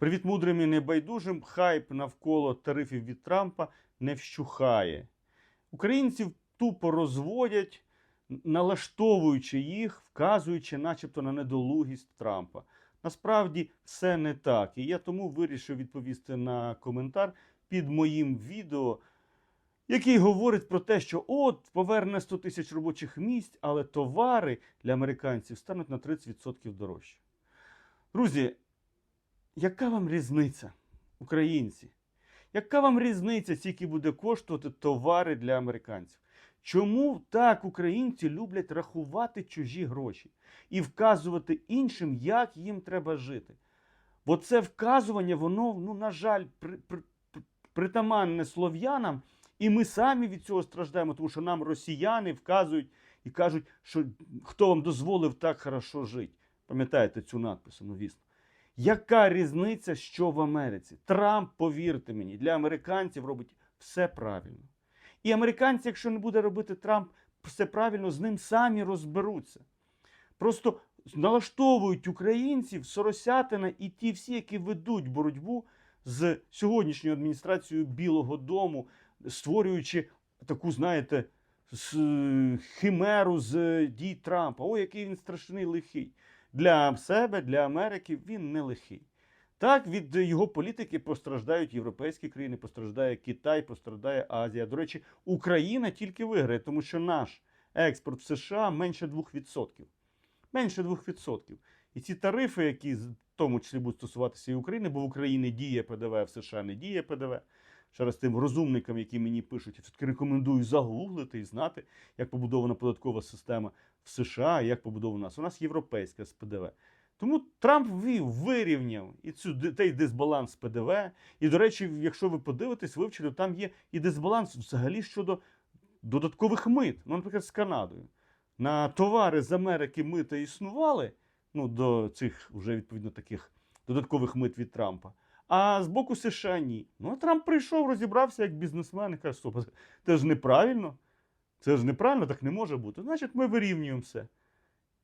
Привіт мудрим і небайдужим. Хайп навколо тарифів від Трампа не вщухає. Українців тупо розводять, налаштовуючи їх, вказуючи, начебто, на недолугість Трампа. Насправді все не так. І я тому вирішив відповісти на коментар під моїм відео, який говорить про те, що от поверне 100 тисяч робочих місць, але товари для американців стануть на 30% дорожче. Друзі, яка вам різниця, українці? Яка вам різниця, скільки буде коштувати товари для американців? Чому так українці люблять рахувати чужі гроші і вказувати іншим, як їм треба жити? Бо це вказування, воно, ну, на жаль, при, при, при- притаманне слов'янам, і ми самі від цього страждаємо, тому що нам росіяни вказують і кажуть, що хто вам дозволив так хорошо жити. Пам'ятаєте цю надпису, ну звісно. Яка різниця, що в Америці? Трамп, повірте мені, для американців робить все правильно. І американці, якщо не буде робити Трамп все правильно, з ним самі розберуться. Просто налаштовують українців, соросятина і ті всі, які ведуть боротьбу з сьогоднішньою адміністрацією Білого Дому, створюючи таку, знаєте, химеру з дій Трампа. О, який він страшний лихий. Для себе, для Америки він не лихий. Так, від його політики постраждають європейські країни, постраждає Китай, постраждає Азія. До речі, Україна тільки виграє, тому що наш експорт в США менше 2%. Менше 2%. І ці тарифи, які в тому числі будуть стосуватися і України, бо в Україні діє ПДВ, в США не діє ПДВ. Ще раз тим розумникам, які мені пишуть, я все-таки рекомендую загуглити і знати, як побудована податкова система в США, як побудована у нас. У нас європейська з ПДВ. Тому Трамп ввів, вирівняв і цю той дисбаланс ПДВ. І, до речі, якщо ви подивитесь, вивчили, там є і дисбаланс взагалі щодо додаткових мит. Ну, наприклад, з Канадою. На товари з Америки мита існували ну, до цих вже відповідно таких додаткових мит від Трампа. А з боку США ні. Ну, а Трамп прийшов, розібрався як бізнесмен і каже, стоп, це ж неправильно. Це ж неправильно, так не може бути. Значить, ми вирівнюємо все.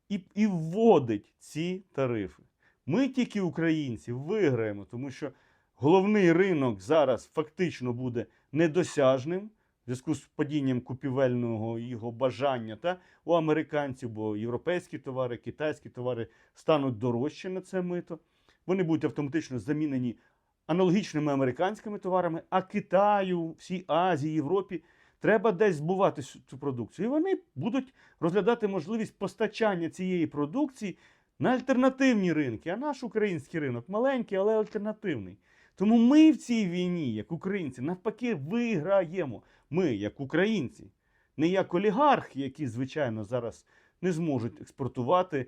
І, і вводить ці тарифи. Ми тільки українці виграємо, тому що головний ринок зараз фактично буде недосяжним в зв'язку з падінням купівельного його бажання та у американців, бо європейські товари, китайські товари стануть дорожче на це мито. Вони будуть автоматично замінені аналогічними американськими товарами, а Китаю, всій Азії, Європі треба десь збувати цю продукцію. І вони будуть розглядати можливість постачання цієї продукції на альтернативні ринки. А наш український ринок маленький, але альтернативний. Тому ми в цій війні, як українці, навпаки, виграємо. Ми, як українці, не як олігархи, які, звичайно, зараз не зможуть експортувати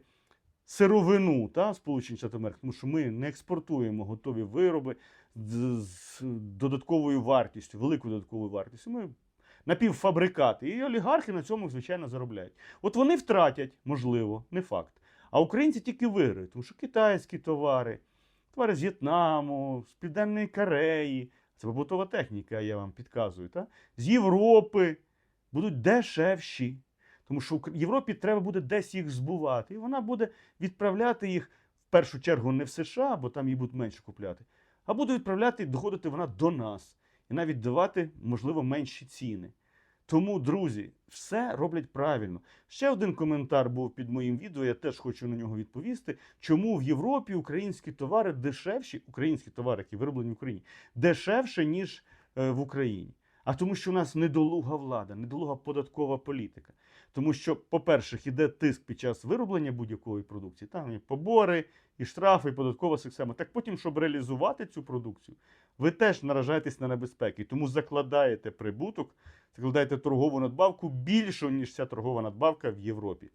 сировину та Сполучені Штати Америки, тому що ми не експортуємо готові вироби з, додатковою вартістю, великою додатковою вартістю. Ми напівфабрикати. І олігархи на цьому, звичайно, заробляють. От вони втратять, можливо, не факт. А українці тільки виграють, тому що китайські товари, товари з В'єтнаму, з Південної Кореї, це побутова техніка, я вам підказую, та? з Європи будуть дешевші. Тому що Європі треба буде десь їх збувати, і вона буде відправляти їх в першу чергу не в США, бо там її будуть менше купляти, а буде відправляти, доходити вона до нас і навіть давати, можливо, менші ціни. Тому, друзі, все роблять правильно. Ще один коментар був під моїм відео, я теж хочу на нього відповісти. Чому в Європі українські товари дешевші, українські товари, які вироблені в Україні, дешевше, ніж е, в Україні? А тому, що у нас недолуга влада, недолуга податкова політика. Тому що, по-перше, йде тиск під час вироблення будь-якої продукції. Там і побори, і штрафи, і податкова система. Так потім, щоб реалізувати цю продукцію, ви теж наражаєтесь на небезпеки. Тому закладаєте прибуток, закладаєте торгову надбавку більшу, ніж ця торгова надбавка в Європі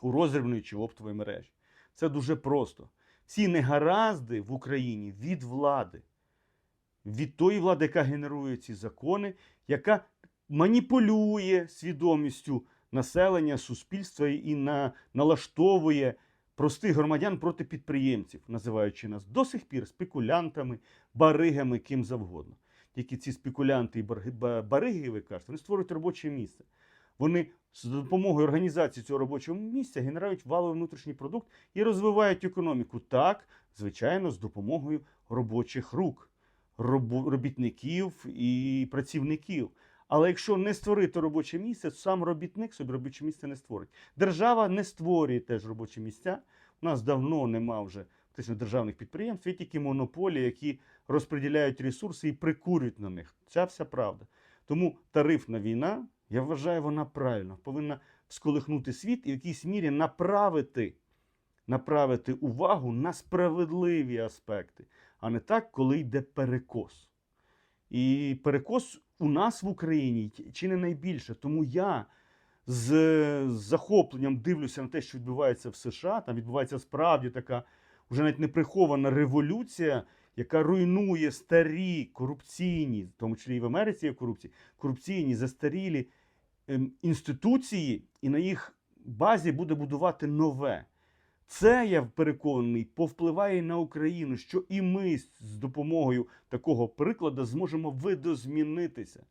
у розривної чи оптової мережі. Це дуже просто. Всі негаразди в Україні від влади, від тої влади, яка генерує ці закони, яка маніпулює свідомістю населення, суспільства і на, налаштовує простих громадян проти підприємців, називаючи нас до сих пір спекулянтами, баригами, ким завгодно. Тільки ці спекулянти і бариги, ви кажете, вони створюють робоче місце. Вони з допомогою організації цього робочого місця генерують валовий внутрішній продукт і розвивають економіку. Так, Звичайно, з допомогою робочих рук, робітників і працівників. Але якщо не створити робоче місце, то сам робітник собі робоче місце не створить. Держава не створює теж робочі місця. У нас давно нема вже фактично державних підприємств, є тільки монополії, які розподіляють ресурси і прикурюють на них. Ця вся правда. Тому тарифна війна, я вважаю, вона правильна, повинна всколихнути світ і в якійсь мірі направити, направити увагу на справедливі аспекти, а не так, коли йде перекос. І перекос у нас в Україні чи не найбільше. Тому я з захопленням дивлюся на те, що відбувається в США. Там відбувається справді така вже навіть неприхована революція, яка руйнує старі корупційні, в тому числі і в Америці є корупції, корупційні застарілі ем, інституції, і на їх базі буде будувати нове. Це я переконаний, повпливає на Україну, що і ми з допомогою такого прикладу зможемо видозмінитися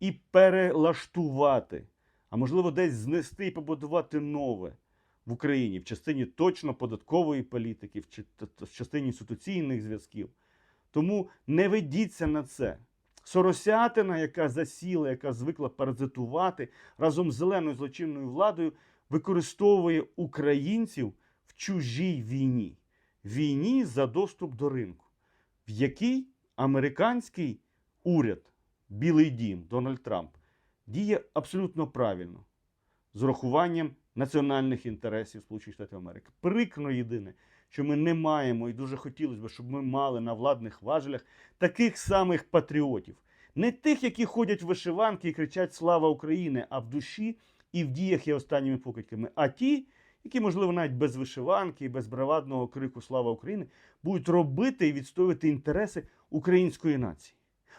і перелаштувати, а можливо, десь знести і побудувати нове в Україні в частині точно податкової політики, в частині інституційних зв'язків. Тому не ведіться на це. Соросятина, яка засіла, яка звикла паразитувати разом з зеленою злочинною владою, використовує українців чужій війні, війні за доступ до ринку, в якій американський уряд, Білий Дім, Дональд Трамп, діє абсолютно правильно з урахуванням національних інтересів Сполучених Штатів Америки. Прикро єдине, що ми не маємо, і дуже хотілося б, щоб ми мали на владних важелях таких самих патріотів. Не тих, які ходять в вишиванки і кричать Слава Україні, а в душі і в діях є останніми покидьками. А ті, які, можливо, навіть без вишиванки і без бравадного крику Слава Україні, будуть робити і відстоювати інтереси української нації,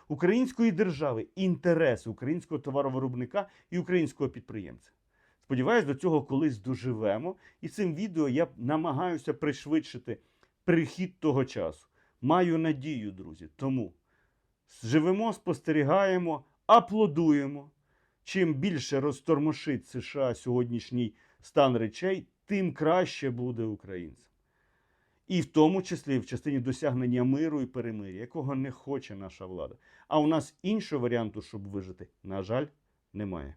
української держави, інтереси українського товаровиробника і українського підприємця. Сподіваюсь, до цього колись доживемо. І цим відео я намагаюся пришвидшити прихід того часу. Маю надію, друзі. Тому живемо, спостерігаємо, аплодуємо. Чим більше розтормошить США сьогоднішній стан речей, тим краще буде українцям. І в тому числі в частині досягнення миру і перемир'я, якого не хоче наша влада. А у нас іншого варіанту, щоб вижити, на жаль, немає.